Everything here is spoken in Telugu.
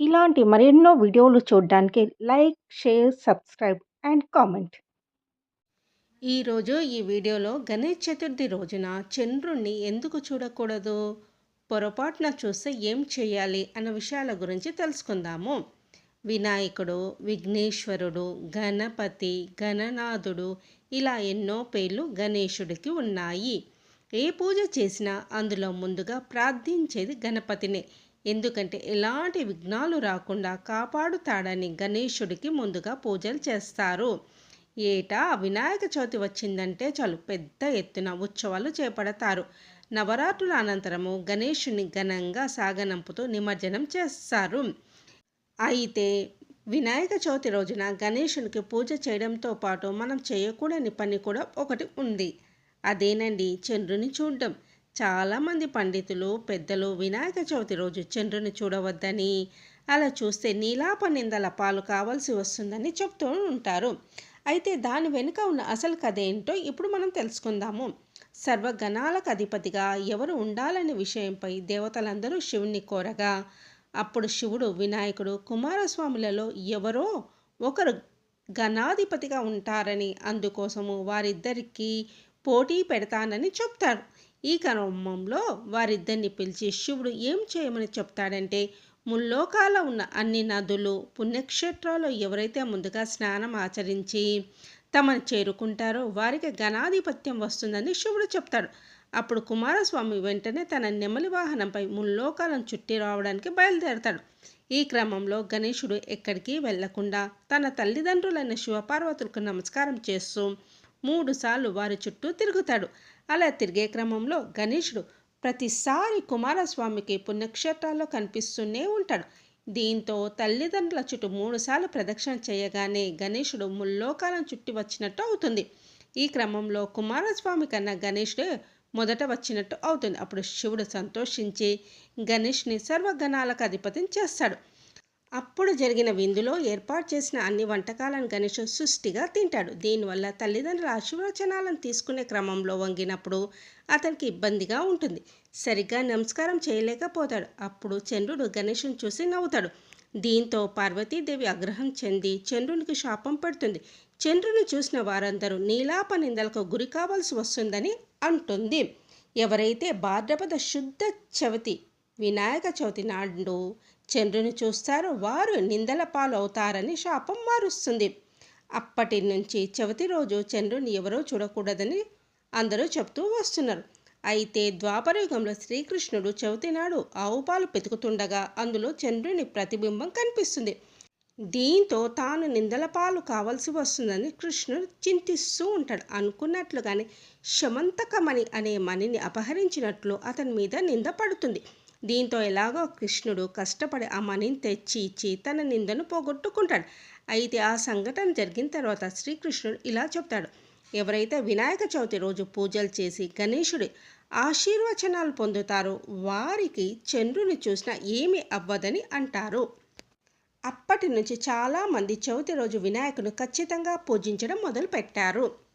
ఇలాంటి మరెన్నో వీడియోలు చూడడానికి like, share, subscribe and comment. ఈరోజు ఈ వీడియోలో గణేష్ చతుర్థి రోజున చంద్రుణ్ణి ఎందుకు చూడకూడదు? పొరపాటున చూస్తే ఏం చేయాలి అన్న విషయాల గురించి తెలుసుకుందాము. వినాయకుడు విఘ్నేశ్వరుడు గణపతి గణనాథుడు ఇలా ఎన్నో పేర్లు గణేశుడికి ఉన్నాయి. ఏ పూజ చేసినా అందులో ముందుగా ప్రార్థించేది గణపతినే. ఎందుకంటే ఎలాంటి విఘ్నాలు రాకుండా కాపాడుతాడని గణేశుడికి ముందుగా పూజలు చేస్తారు. ఏటా వినాయక చవితి వచ్చిందంటే చాలు పెద్ద ఎత్తున ఉత్సవాలు చేపడతారు. నవరాత్రుల అనంతరము గణేషుని ఘనంగా సాగనంపుతూ నిమజ్జనం చేస్తారు. అయితే వినాయక చవితి రోజున గణేషునికి పూజ చేయడంతో పాటు మనం చేయకూడని పని కూడా ఒకటి ఉంది. అదేనండి చంద్రుని చూడడం. చాలామంది పండితులు పెద్దలు వినాయక చవితి రోజు చంద్రుని చూడవద్దని అలా చూస్తే నీలాప నిందల పాలు కావాల్సి వస్తుందని చెప్తూ ఉంటారు. అయితే దాని వెనుక ఉన్న అసలు కథ ఏంటో ఇప్పుడు మనం తెలుసుకుందాము. సర్వగణాలకు అధిపతిగా ఎవరు ఉండాలనే విషయంపై దేవతలందరూ శివుణ్ణి కోరగా అప్పుడు శివుడు వినాయకుడు కుమారస్వాములలో ఎవరో ఒకరు గణాధిపతిగా ఉంటారని అందుకోసము వారిద్దరికీ పోటీ పెడతానని చెప్తారు. ఈ క్రమంలో వారిద్దరిని పిలిచి శివుడు ఏం చేయమని చెప్తాడంటే ముల్లోకాల ఉన్న అన్ని నదులు పుణ్యక్షేత్రాలు ఎవరైతే ముందుగా స్నానం ఆచరించి తమను చేరుకుంటారో వారికి ఘనాధిపత్యం వస్తుందని శివుడు చెప్తాడు. అప్పుడు కుమారస్వామి వెంటనే తన నెమలి వాహనంపై ముల్లోకాలను చుట్టి రావడానికి బయలుదేరతాడు. ఈ క్రమంలో గణేశుడు ఎక్కడికి వెళ్ళకుండా తన తల్లిదండ్రులైన శివపార్వతులకు నమస్కారం చేస్తూ మూడుసార్లు వారి చుట్టూ తిరుగుతాడు. అలా తిరిగే క్రమంలో గణేశుడు ప్రతిసారి కుమారస్వామికి పుణ్యక్షేత్రాల్లో కనిపిస్తూనే ఉంటాడు. దీంతో తల్లిదండ్రుల చుట్టూ మూడుసార్లు ప్రదక్షిణ చేయగానే గణేశుడు ముల్లోకాలం చుట్టి వచ్చినట్టు అవుతుంది. ఈ క్రమంలో కుమారస్వామి కన్నా గణేశుడే మొదట వచ్చినట్టు అవుతుంది. అప్పుడు శివుడు సంతోషించి గణేష్ని సర్వగణాలకు అధిపతిని చేస్తాడు. అప్పుడు జరిగిన విందులో ఏర్పాటు చేసిన అన్ని వంటకాలను గణేషుడు సుష్టిగా తింటాడు. దీనివల్ల తల్లిదండ్రుల ఆశీర్వచనాలను తీసుకునే క్రమంలో వంగినప్పుడు అతనికి ఇబ్బందిగా ఉంటుంది. సరిగ్గా నమస్కారం చేయలేకపోతాడు. అప్పుడు చంద్రుడు గణేషుని చూసి నవ్వుతాడు. దీంతో పార్వతీదేవి ఆగ్రహం చెంది చంద్రునికి శాపం పడుతుంది. చంద్రుని చూసిన వారందరూ నీలాప నిందలకు గురి కావాల్సి వస్తుందని అంటుంది. ఎవరైతే భాద్రపద శుద్ధ చవితి వినాయక చవితి నాడు చంద్రుని చూస్తారు వారు నిందల పాలవుతారని శాపం మారుస్తుంది. అప్పటి నుంచి చవితి రోజు చంద్రుని ఎవరో చూడకూడదని అందరూ చెప్తూ వస్తున్నారు. అయితే ద్వాపరయుగంలో శ్రీకృష్ణుడు చవితి నాడు ఆవు పాలు పెతుకుతుండగా అందులో చంద్రుని ప్రతిబింబం కనిపిస్తుంది. దీంతో తాను నిందల పాలు కావలసి వస్తుందని కృష్ణుడు చింతిస్తూ ఉంటాడు. అనుకున్నట్లుగానే శమంతకమణి అనే మణిని అపహరించినట్లు అతని మీద నింద పడుతుంది. దీంతో ఎలాగో కృష్ణుడు కష్టపడి ఆ తెచ్చి ఇచ్చి తన నిందను పోగొట్టుకుంటాడు. అయితే ఆ సంఘటన జరిగిన తర్వాత శ్రీకృష్ణుడు ఇలా చెప్తాడు. ఎవరైతే వినాయక చవితి రోజు పూజలు చేసి గణేశుడి ఆశీర్వచనాలు పొందుతారో వారికి చంద్రుని చూసినా ఏమీ అవ్వదని అంటారు. అప్పటి నుంచి చాలామంది చవితి రోజు వినాయకుడు ఖచ్చితంగా పూజించడం మొదలుపెట్టారు.